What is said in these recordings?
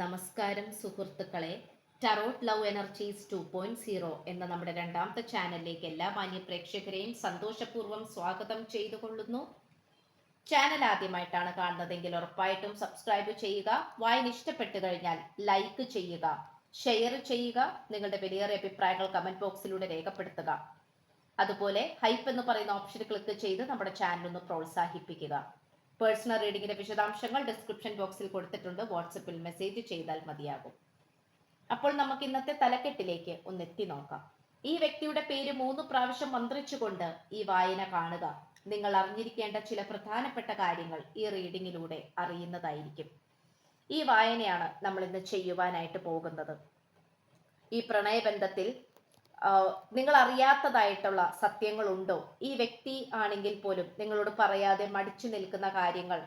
നമസ്കാരം സുഹൃത്തുക്കളെ. Tarot love energies two point zero എന്ന നമ്മുടെ രണ്ടാമത്തെ ചാനലിലേക്ക് എല്ലാ മാന്യ പ്രേക്ഷകരെയും സന്തോഷപൂർവം സ്വാഗതം ചെയ്തു കൊള്ളുന്നു ചാനൽ ആദ്യമായിട്ടാണ് കാണുന്നതെങ്കിൽ ഉറപ്പായിട്ടും സബ്സ്ക്രൈബ് ചെയ്യുക. വായന ഇഷ്ടപ്പെട്ടു കഴിഞ്ഞാൽ ലൈക്ക് ചെയ്യുക ഷെയർ ചെയ്യുക നിങ്ങളുടെ വിലയേറിയ അഭിപ്രായങ്ങൾ കമന്റ് ബോക്സിലൂടെ രേഖപ്പെടുത്തുക. അതുപോലെ ഹൈപ്പ് എന്ന് പറയുന്ന ഓപ്ഷൻ ക്ലിക്ക് ചെയ്ത് നമ്മുടെ ചാനൽ ഒന്ന് പ്രോത്സാഹിപ്പിക്കുക. പേഴ്സണൽ റീഡിങ്ങിന്റെ വിശദാംശങ്ങൾ ഡിസ്ക്രിപ്ഷൻ ബോക്സിൽ കൊടുത്തിട്ടുണ്ട്. വാട്സപ്പിൽ മെസ്സേജ് ചെയ്താൽ മതിയാകും. അപ്പോൾ നമുക്ക് ഇന്നത്തെ തലക്കെട്ടിലേക്ക് ഒന്ന് എത്തി നോക്കാം. ഈ വ്യക്തിയുടെ പേര് മൂന്ന് പ്രാവശ്യം മന്ത്രിച്ചുകൊണ്ട് ഈ വായന കാണുക. നിങ്ങൾ അറിഞ്ഞിരിക്കേണ്ട ചില പ്രധാനപ്പെട്ട കാര്യങ്ങൾ ഈ റീഡിങ്ങിലൂടെ അറിയുന്നതായിരിക്കും. ഈ വായനയാണ് നമ്മൾ ഇന്ന് ചെയ്യുവാനായിട്ട് പോകുന്നത്. ഈ പ്രണയബന്ധത്തിൽ നിങ്ങൾ അറിയാത്തതായിട്ടുള്ള സത്യങ്ങളുണ്ടോ? ഈ വ്യക്തി ആണെങ്കിൽ പോലും നിങ്ങളോട് പറയാതെ മടിച്ചു നിൽക്കുന്ന കാര്യങ്ങൾ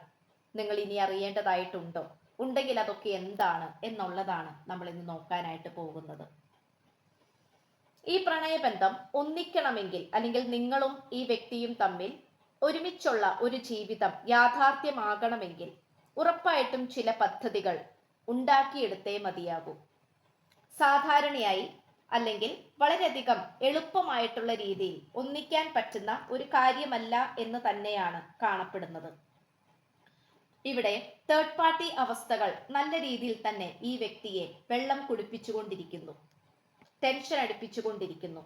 നിങ്ങൾ ഇനി അറിയേണ്ടതായിട്ടുണ്ടോ? ഉണ്ടെങ്കിൽ അതൊക്കെ എന്താണ് എന്നുള്ളതാണ് നമ്മൾ ഇന്ന് നോക്കാനായിട്ട് പോകുന്നത്. ഈ പ്രണയബന്ധം ഒന്നിക്കണമെങ്കിൽ അല്ലെങ്കിൽ നിങ്ങളും ഈ വ്യക്തിയും തമ്മിൽ ഒരുമിച്ചുള്ള ഒരു ജീവിതം യാഥാർത്ഥ്യമാകണമെങ്കിൽ ഉറപ്പായിട്ടും ചില പദ്ധതികൾ ഉണ്ടാക്കിയെടുത്തേ മതിയാകൂ. സാധാരണയായി അല്ലെങ്കിൽ വളരെയധികം എളുപ്പമായിട്ടുള്ള രീതിയിൽ ഒന്നിക്കാൻ പറ്റുന്ന ഒരു കാര്യമല്ല എന്ന് തന്നെയാണ് കാണപ്പെടുന്നത്. ഇവിടെ തേർഡ് പാർട്ടി അവസ്ഥകൾ നല്ല രീതിയിൽ തന്നെ ഈ വ്യക്തിയെ വെള്ളം കുടിപ്പിച്ചുകൊണ്ടിരിക്കുന്നു ടെൻഷൻ അടുപ്പിച്ചുകൊണ്ടിരിക്കുന്നു.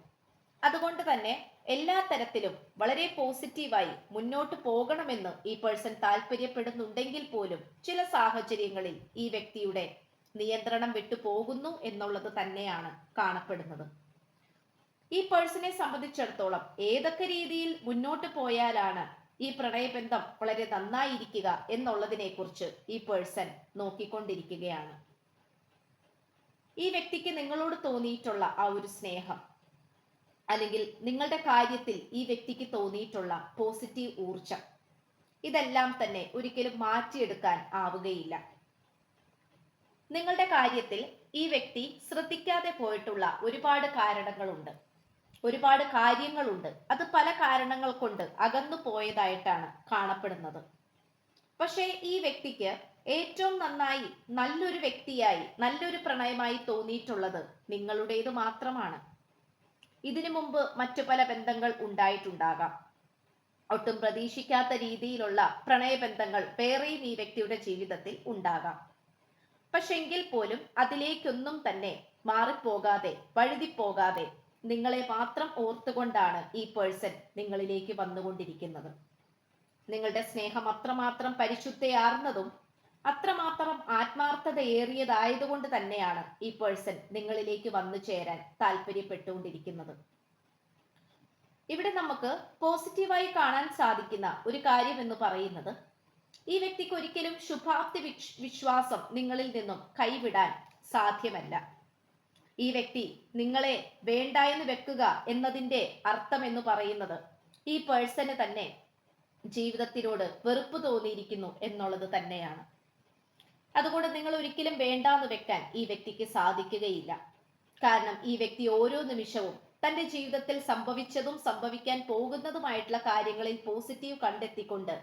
അതുകൊണ്ട് തന്നെ എല്ലാ തരത്തിലും വളരെ പോസിറ്റീവായി മുന്നോട്ട് പോകണമെന്ന് ഈ പേഴ്സൺ താല്പര്യപ്പെടുന്നുണ്ടെങ്കിൽ പോലും ചില സാഹചര്യങ്ങളിൽ ഈ വ്യക്തിയുടെ നിയന്ത്രണം വിട്ടു പോകുന്നു എന്നുള്ളത് തന്നെയാണ് കാണപ്പെടുന്നത്. ഈ പേഴ്സണെ സംബന്ധിച്ചിടത്തോളം ഏതൊക്കെ രീതിയിൽ മുന്നോട്ട് പോയാലാണ് ഈ പ്രണയബന്ധം വളരെ നന്നായിരിക്കുക എന്നുള്ളതിനെ കുറിച്ച് ഈ പേഴ്സൺ നോക്കിക്കൊണ്ടിരിക്കുകയാണ്. ഈ വ്യക്തിക്ക് നിങ്ങളോട് തോന്നിയിട്ടുള്ള ആ ഒരു സ്നേഹം അല്ലെങ്കിൽ നിങ്ങളുടെ കാര്യത്തിൽ ഈ വ്യക്തിക്ക് തോന്നിയിട്ടുള്ള പോസിറ്റീവ് ഊർജം ഇതെല്ലാം തന്നെ ഒരിക്കലും മാറ്റിയെടുക്കാൻ ആവുകയില്ല. നിങ്ങളുടെ കാര്യത്തിൽ ഈ വ്യക്തി ശ്രദ്ധിക്കാതെ പോയിട്ടുള്ള ഒരുപാട് കാരണങ്ങളുണ്ട്. ഒരുപാട് കാര്യങ്ങളുണ്ട്. അത് പല കാരണങ്ങൾ കൊണ്ട് അകന്നു പോയതായിട്ടാണ് കാണപ്പെടുന്നത്. പക്ഷേ ഈ വ്യക്തിക്ക് ഏറ്റവും നന്നായി നല്ലൊരു വ്യക്തിയായി നല്ലൊരു പ്രണയമായി തോന്നിയിട്ടുള്ളത് നിങ്ങളുടേത് മാത്രമാണ്. ഇതിനു മുമ്പ് മറ്റു പല ബന്ധങ്ങൾ ഉണ്ടായിട്ടുണ്ടാകാം. ഒട്ടും പ്രതീക്ഷിക്കാത്ത രീതിയിലുള്ള പ്രണയബന്ധങ്ങൾ വേറെയും ഈ വ്യക്തിയുടെ ജീവിതത്തിൽ ഉണ്ടാകാം. പക്ഷെ എങ്കിൽ പോലും അതിലേക്കൊന്നും തന്നെ മാറിപ്പോകാതെ വഴുതിപ്പോകാതെ നിങ്ങളെ മാത്രം ഓർത്തുകൊണ്ടാണ് ഈ പേഴ്സൺ നിങ്ങളിലേക്ക് വന്നുകൊണ്ടിരിക്കുന്നത്. നിങ്ങളുടെ സ്നേഹം അത്രമാത്രം പരിശുദ്ധയാർന്നതും അത്രമാത്രം ആത്മാർത്ഥതയേറിയതായതുകൊണ്ട് തന്നെയാണ് ഈ പേഴ്സൺ നിങ്ങളിലേക്ക് വന്നു ചേരാൻ താല്പര്യപ്പെട്ടുകൊണ്ടിരിക്കുന്നത് ഇവിടെ നമുക്ക് പോസിറ്റീവായി കാണാൻ സാധിക്കുന്ന ഒരു കാര്യം എന്ന് പറയുന്നത് ഈ വ്യക്തിക്ക് ഒരിക്കലും ശുഭാപ്തി വിശ്വാസം നിങ്ങളിൽ നിന്നും കൈവിടാൻ സാധ്യമല്ല. ഈ വ്യക്തി നിങ്ങളെ വേണ്ട എന്ന് വെക്കുക എന്നതിന്റെ അർത്ഥം എന്ന് പറയുന്നത് ഈ പേഴ്സന് തന്നെ ജീവിതത്തിനോട് വെറുപ്പ് തോന്നിയിരിക്കുന്നു എന്നുള്ളത് തന്നെയാണ്. അതുകൊണ്ട് നിങ്ങൾ ഒരിക്കലും വേണ്ടാന്ന് വെക്കാൻ ഈ വ്യക്തിക്ക് സാധിക്കുകയില്ല. കാരണം ഈ വ്യക്തി ഓരോ നിമിഷവും തന്റെ ജീവിതത്തിൽ സംഭവിച്ചതും സംഭവിക്കാൻ പോകുന്നതുമായിട്ടുള്ള കാര്യങ്ങളിൽ പോസിറ്റീവ് കണ്ടെത്തിക്കൊണ്ട്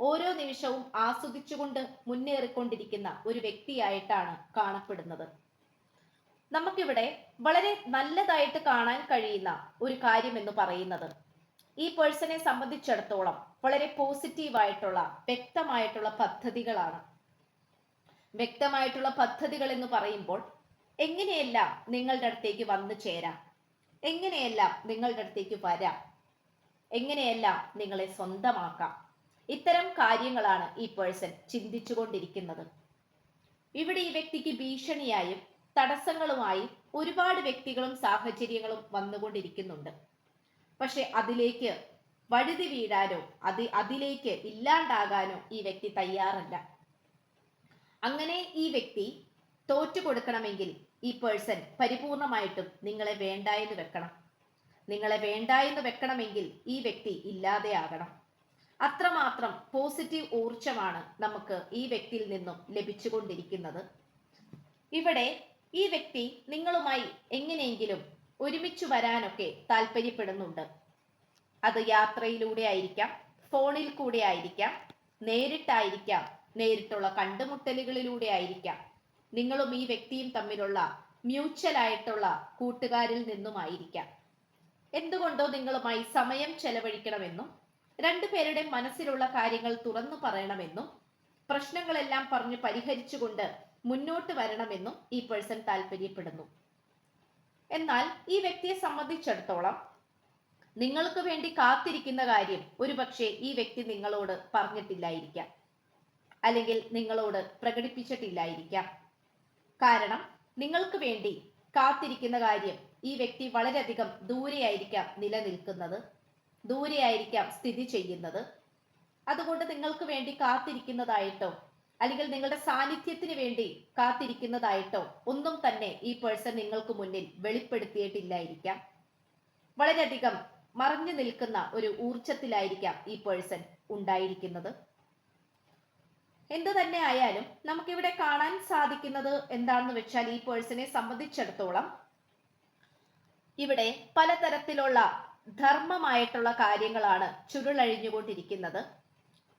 ഓരോ നിമിഷവും ആസ്വദിച്ചുകൊണ്ട് മുന്നേറിക്കൊണ്ടിരിക്കുന്ന ഒരു വ്യക്തിയായിട്ടാണ് കാണപ്പെടുന്നത്. നമുക്കിവിടെ വളരെ നല്ലതായിട്ട് കാണാൻ കഴിയുന്ന ഒരു കാര്യം എന്ന് പറയുന്നത് ഈ പേഴ്സണെ സംബന്ധിച്ചിടത്തോളം വളരെ പോസിറ്റീവായിട്ടുള്ള വ്യക്തമായിട്ടുള്ള പദ്ധതികളാണ്. വ്യക്തമായിട്ടുള്ള പദ്ധതികൾ എന്ന് പറയുമ്പോൾ എങ്ങനെയെല്ലാം നിങ്ങളുടെ അടുത്തേക്ക് വന്നു ചേരാം? എങ്ങനെയെല്ലാം നിങ്ങളുടെ അടുത്തേക്ക് വരാം? എങ്ങനെയെല്ലാം നിങ്ങളെ സ്വന്തമാക്കാം? ഇത്തരം കാര്യങ്ങളാണ് ഈ പേഴ്സൺ ചിന്തിച്ചുകൊണ്ടിരിക്കുന്നത്. ഇവിടെ ഈ വ്യക്തിക്ക് ഭീഷണിയായും തടസ്സങ്ങളുമായി ഒരുപാട് വ്യക്തികളും സാഹചര്യങ്ങളും വന്നുകൊണ്ടിരിക്കുന്നുണ്ട്. പക്ഷെ അതിലേക്ക് വഴുതി വീഴാനോ അത് അതിലേക്ക് ഇല്ലാണ്ടാകാനോ ഈ വ്യക്തി തയ്യാറല്ല. അങ്ങനെ ഈ വ്യക്തി തോറ്റു കൊടുക്കണമെങ്കിൽ ഈ പേഴ്സൺ പരിപൂർണമായിട്ടും നിങ്ങളെ വേണ്ട എന്ന് വെക്കണം. നിങ്ങളെ വേണ്ട എന്ന് വെക്കണമെങ്കിൽ ഈ വ്യക്തി ഇല്ലാതെയാകണം. അത്രമാത്രം പോസിറ്റീവ് ഊർജമാണ് നമുക്ക് ഈ വ്യക്തിയിൽ നിന്നും ലഭിച്ചുകൊണ്ടിരിക്കുന്നത്. ഇവിടെ ഈ വ്യക്തി നിങ്ങളുമായി എങ്ങനെയെങ്കിലും ഒരുമിച്ച് വരാനൊക്കെ താല്പര്യപ്പെടുന്നുണ്ട്. അത് യാത്രയിലൂടെ ആയിരിക്കാം ഫോണിൽ കൂടെ ആയിരിക്കാം നേരിട്ടായിരിക്കാം നേരിട്ടുള്ള കണ്ടുമുട്ടലുകളിലൂടെ ആയിരിക്കാം. നിങ്ങളും ഈ വ്യക്തിയും തമ്മിലുള്ള മ്യൂച്വൽ ആയിട്ടുള്ള കൂട്ടുകാരിൽ നിന്നുമായിരിക്കാം. എന്തുകൊണ്ടോ നിങ്ങളുമായി സമയം ചെലവഴിക്കണമെന്നും രണ്ടുപേരുടെ മനസ്സിലുള്ള കാര്യങ്ങൾ തുറന്നു പറയണമെന്നും പ്രശ്നങ്ങളെല്ലാം പറഞ്ഞ് പരിഹരിച്ചുകൊണ്ട് മുന്നോട്ട് വരണമെന്നും ഈ പേഴ്സൺ താല്പര്യപ്പെടുന്നു. എന്നാൽ ഈ വ്യക്തിയെ സംബന്ധിച്ചിടത്തോളം നിങ്ങൾക്ക് വേണ്ടി കാത്തിരിക്കുന്ന കാര്യം ഒരുപക്ഷെ ഈ വ്യക്തി നിങ്ങളോട് പറഞ്ഞിട്ടില്ലായിരിക്കാം. അല്ലെങ്കിൽ നിങ്ങളോട് പ്രകടിപ്പിച്ചിട്ടില്ലായിരിക്കാം. കാരണം നിങ്ങൾക്ക് വേണ്ടി കാത്തിരിക്കുന്ന കാര്യം ഈ വ്യക്തി വളരെയധികം ദൂരെയായിരിക്കാം നിലനിൽക്കുന്നത്. ദൂരെയായിരിക്കാം സ്ഥിതി ചെയ്യുന്നത്. അതുകൊണ്ട് നിങ്ങൾക്ക് വേണ്ടി കാത്തിരിക്കുന്നതായിട്ടോ അല്ലെങ്കിൽ നിങ്ങളുടെ സാന്നിധ്യത്തിന് വേണ്ടി കാത്തിരിക്കുന്നതായിട്ടോ ഒന്നും തന്നെ ഈ പേഴ്സൺ നിങ്ങൾക്ക് മുന്നിൽ വെളിപ്പെടുത്തിയിട്ടില്ലായിരിക്കാം. വളരെയധികം മറഞ്ഞു നിൽക്കുന്ന ഒരു ഊർജത്തിലായിരിക്കാം ഈ പേഴ്സൺ ഉണ്ടായിരിക്കുന്നത്. എന്തു തന്നെ ആയാലും നമുക്കിവിടെ കാണാൻ സാധിക്കുന്നത് എന്താണെന്ന് വെച്ചാൽ ഈ പേഴ്സണെ സംബന്ധിച്ചിടത്തോളം ഇവിടെ പലതരത്തിലുള്ള ധർമ്മമായിട്ടുള്ള കാര്യങ്ങളാണ് ചുരുളഴിഞ്ഞുകൊണ്ടിരിക്കുന്നത്.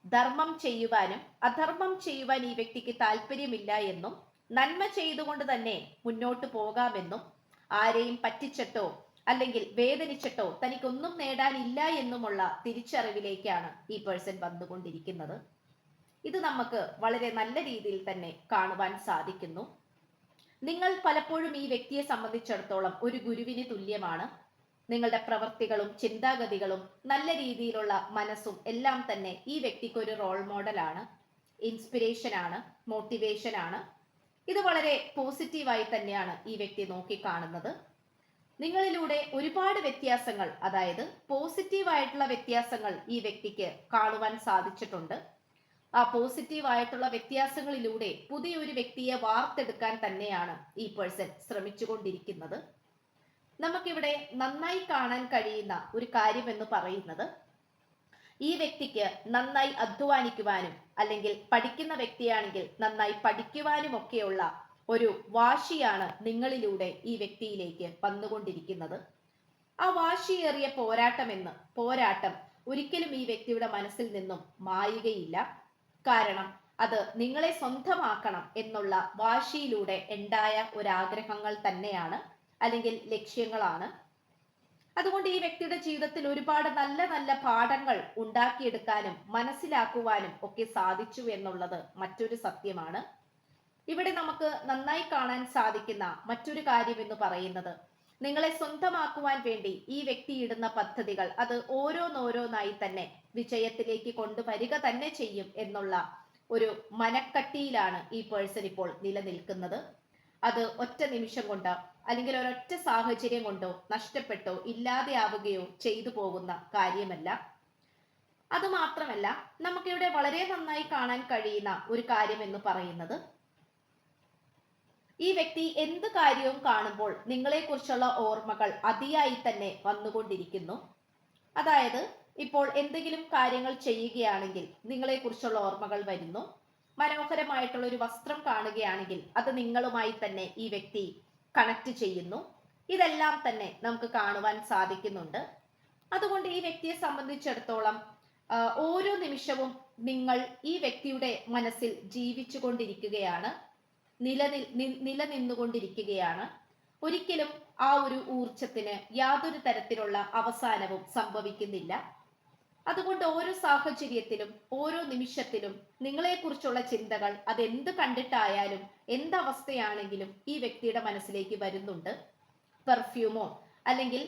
ധർമ്മം ചെയ്യുവാനും അധർമ്മം ചെയ്യുവാൻ ഈ വ്യക്തിക്ക് താല്പര്യമില്ല എന്നും നന്മ ചെയ്തുകൊണ്ട് തന്നെ മുന്നോട്ട് പോകാമെന്നും ആരെയും പറ്റിച്ചിട്ടോ അല്ലെങ്കിൽ വേദനിച്ചിട്ടോ തനിക്കൊന്നും നേടാനില്ല എന്നുമുള്ള തിരിച്ചറിവിലേക്കാണ് ഈ പേഴ്സൺ വന്നുകൊണ്ടിരിക്കുന്നത്. ഇത് നമുക്ക് വളരെ നല്ല രീതിയിൽ തന്നെ കാണുവാൻ സാധിക്കുന്നു. നിങ്ങൾ പലപ്പോഴും ഈ വ്യക്തിയെ സംബന്ധിച്ചിടത്തോളം ഒരു ഗുരുവിന് തുല്യമാണ്. നിങ്ങളുടെ പ്രവൃത്തികളും ചിന്താഗതികളും നല്ല രീതിയിലുള്ള മനസ്സും എല്ലാം തന്നെ ഈ വ്യക്തിക്ക് ഒരു റോൾ മോഡലാണ് ഇൻസ്പിരേഷൻ ആണ് മോട്ടിവേഷൻ ആണ്. ഇത് വളരെ പോസിറ്റീവായി തന്നെയാണ് ഈ വ്യക്തി നോക്കി കാണുന്നത് നിങ്ങളിലൂടെ ഒരുപാട് വ്യത്യാസങ്ങൾ അതായത് പോസിറ്റീവായിട്ടുള്ള വ്യത്യാസങ്ങൾ ഈ വ്യക്തിക്ക് കാണുവാൻ സാധിച്ചിട്ടുണ്ട്. ആ പോസിറ്റീവായിട്ടുള്ള വ്യത്യാസങ്ങളിലൂടെ പുതിയൊരു വ്യക്തിയെ വാർത്തെടുക്കാൻ തന്നെയാണ് ഈ പേഴ്സൺ ശ്രമിച്ചുകൊണ്ടിരിക്കുന്നത്. നമുക്കിവിടെ നന്നായി കാണാൻ കഴിയുന്ന ഒരു കാര്യം എന്ന് പറയുന്നത് ഈ വ്യക്തിക്ക് നന്നായി അധ്വാനിക്കുവാനും അല്ലെങ്കിൽ പഠിക്കുന്ന വ്യക്തിയാണെങ്കിൽ നന്നായി പഠിക്കുവാനും ഒക്കെയുള്ള ഒരു വാശിയാണ് നിങ്ങളിലൂടെ ഈ വ്യക്തിയിലേക്ക് വന്നുകൊണ്ടിരിക്കുന്നത്. ആ വാശിയേറിയ പോരാട്ടമെന്ന് പോരാട്ടം ഒരിക്കലും ഈ വ്യക്തിയുടെ മനസ്സിൽ നിന്നും മായുകയില്ല. കാരണം അത് നിങ്ങളെ സ്വന്തമാക്കണം എന്നുള്ള വാശിയിലൂടെ ഉണ്ടായ ഒരാഗ്രഹങ്ങൾ തന്നെയാണ്. അല്ലെങ്കിൽ ലക്ഷ്യങ്ങളാണ്. അതുകൊണ്ട് ഈ വ്യക്തിയുടെ ജീവിതത്തിൽ ഒരുപാട് നല്ല നല്ല പാഠങ്ങൾ ഉണ്ടാക്കിയെടുക്കാനും മനസ്സിലാക്കുവാനും ഒക്കെ സാധിച്ചു എന്നുള്ളത് മറ്റൊരു സത്യമാണ്. ഇവിടെ നമുക്ക് നന്നായി കാണാൻ സാധിക്കുന്ന മറ്റൊരു കാര്യം എന്ന് പറയുന്നത് നിങ്ങളെ സ്വന്തമാക്കുവാൻ വേണ്ടി ഈ വ്യക്തി ഇടുന്ന പദ്ധതികൾ അത് ഓരോന്നോരോന്നായി തന്നെ വിജയത്തിലേക്ക് കൊണ്ടുവരിക തന്നെ ചെയ്യും എന്നുള്ള ഒരു മനക്കട്ടിയിലാണ് ഈ പേഴ്സൺ ഇപ്പോൾ നിലനിൽക്കുന്നത്. അത് ഒറ്റ നിമിഷം കൊണ്ട് അല്ലെങ്കിൽ ഒരൊറ്റ സാഹചര്യം കൊണ്ടോ നഷ്ടപ്പെട്ടോ ഇല്ലാതെയാവുകയോ ചെയ്തു പോകുന്ന കാര്യമല്ല. അതുമാത്രമല്ല നമുക്കിവിടെ വളരെ നന്നായി കാണാൻ കഴിയുന്ന ഒരു കാര്യം എന്ന് പറയുന്നത് ഈ വ്യക്തി എന്ത് കാര്യവും കാണുമ്പോൾ നിങ്ങളെക്കുറിച്ചുള്ള ഓർമ്മകൾ അതിയായി തന്നെ വന്നുകൊണ്ടിരിക്കുന്നു. അതായത് ഇപ്പോൾ എന്തെങ്കിലും കാര്യങ്ങൾ ചെയ്യുകയാണെങ്കിൽ നിങ്ങളെക്കുറിച്ചുള്ള ഓർമ്മകൾ വരുന്നു. മനോഹരമായിട്ടുള്ള ഒരു വസ്ത്രം കാണുകയാണെങ്കിൽ അത് നിങ്ങളുമായി തന്നെ ഈ വ്യക്തി കണക്ട് ചെയ്യുന്നു. ഇതെല്ലാം തന്നെ നമുക്ക് കാണുവാൻ സാധിക്കുന്നുണ്ട്. അതുകൊണ്ട് ഈ വ്യക്തിയെ സംബന്ധിച്ചിടത്തോളം ഓരോ നിമിഷവും നിങ്ങൾ ഈ വ്യക്തിയുടെ മനസ്സിൽ ജീവിച്ചു കൊണ്ടിരിക്കുകയാണ് നിലനിൽ നിലനിന്നുകൊണ്ടിരിക്കുകയാണ്. ഒരിക്കലും ആ ഒരു ഊർജത്തിന് യാതൊരു തരത്തിലുള്ള അവസാനവും സംഭവിക്കുന്നില്ല. അതുകൊണ്ട് ഓരോ സാഹചര്യത്തിലും ഓരോ നിമിഷത്തിലും നിങ്ങളെക്കുറിച്ചുള്ള ചിന്തകൾ അതെന്ത് കണ്ടിട്ടായാലും എന്തവസ്ഥയാണെങ്കിലും ഈ വ്യക്തിയുടെ മനസ്സിലേക്ക് വരുന്നുണ്ട്. പെർഫ്യൂമോ അല്ലെങ്കിൽ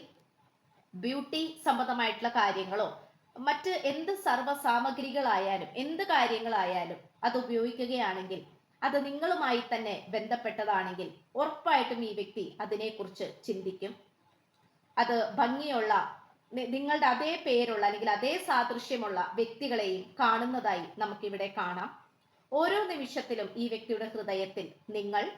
ബ്യൂട്ടി സംബന്ധമായിട്ടുള്ള കാര്യങ്ങളോ മറ്റ് എന്ത് സർവ സാമഗ്രികളായാലും എന്ത് കാര്യങ്ങളായാലും അത് ഉപയോഗിക്കുകയാണെങ്കിൽ അത് നിങ്ങളുമായി തന്നെ ബന്ധപ്പെട്ടതാണെങ്കിൽ ഉറപ്പായിട്ടും ഈ വ്യക്തി അതിനെക്കുറിച്ച് ചിന്തിക്കും. അത് ഭംഗിയുള്ള നിങ്ങളുടെ അതേ പേരുള്ള അല്ലെങ്കിൽ അതേ സാദൃശ്യമുള്ള വ്യക്തികളെയും കാണുന്നതായി നമുക്കിവിടെ കാണാം. ഓരോ നിമിഷത്തിലും ഈ വ്യക്തിയുടെ ഹൃദയത്തിൽ നിങ്ങൾ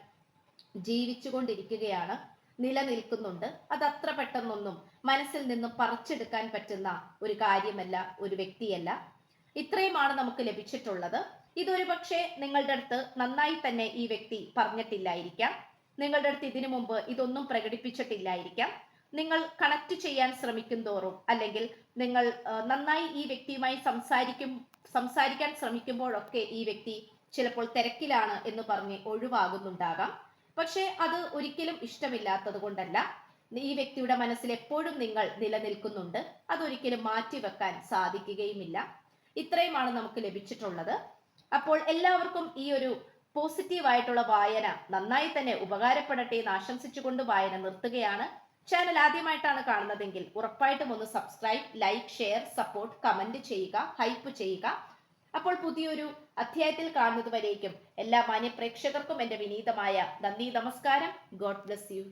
ജീവിച്ചുകൊണ്ടിരിക്കുകയാണ് നിലനിൽക്കുന്നുണ്ട്. അത് അത്ര പെട്ടെന്നൊന്നും മനസ്സിൽ നിന്ന് പറിച്ചെടുക്കാൻ പറ്റുന്ന ഒരു കാര്യമല്ല ഒരു വ്യക്തിയല്ല. ഇത്രയുമാണ് നമുക്ക് ലഭിച്ചിട്ടുള്ളത്. ഇതൊരു പക്ഷേ നിങ്ങളുടെ അടുത്ത് നന്നായി തന്നെ ഈ വ്യക്തി പറഞ്ഞിട്ടില്ലായിരിക്കാം. നിങ്ങളുടെ അടുത്ത് ഇതിനു മുമ്പ് ഇതൊന്നും പ്രകടിപ്പിച്ചിട്ടില്ലായിരിക്കാം. നിങ്ങൾ കണക്ട് ചെയ്യാൻ ശ്രമിക്കും തോറും അല്ലെങ്കിൽ നിങ്ങൾ നന്നായി ഈ വ്യക്തിയുമായി സംസാരിക്കും സംസാരിക്കാൻ ശ്രമിക്കുമ്പോഴൊക്കെ ഈ വ്യക്തി ചിലപ്പോൾ തിരക്കിലാണ് എന്ന് പറഞ്ഞ് ഒഴിവാകുന്നുണ്ടാകാം. പക്ഷേ അത് ഒരിക്കലും ഇഷ്ടമില്ലാത്തത് കൊണ്ടല്ല. ഈ വ്യക്തിയുടെ മനസ്സിൽ എപ്പോഴും നിങ്ങൾ നിലനിൽക്കുന്നുണ്ട്. അതൊരിക്കലും മാറ്റിവെക്കാൻ സാധിക്കുകയുമില്ല. ഇത്രയുമാണ് നമുക്ക് ലഭിച്ചിട്ടുള്ളത്. അപ്പോൾ എല്ലാവർക്കും ഈ ഒരു പോസിറ്റീവ് ആയിട്ടുള്ള വായന നന്നായി തന്നെ ഉപകാരപ്പെടട്ടെ എന്ന് ആശംസിച്ചുകൊണ്ട് വായന നിർത്തുകയാണ്. ചാനൽ ആദ്യമായിട്ടാണ് കാണുന്നതെങ്കിൽ ഉറപ്പായിട്ടും ഒന്ന് subscribe like share support comment ചെയ്യുക ഹൈപ്പ് ചെയ്യുക. അപ്പോൾ പുതിയൊരു അധ്യായത്തിൽ കാണുന്നത് വരേക്കും എല്ലാ മാന്യ പ്രേക്ഷകർക്കും എന്റെ വിനീതമായ നന്ദി നമസ്കാരം. God bless you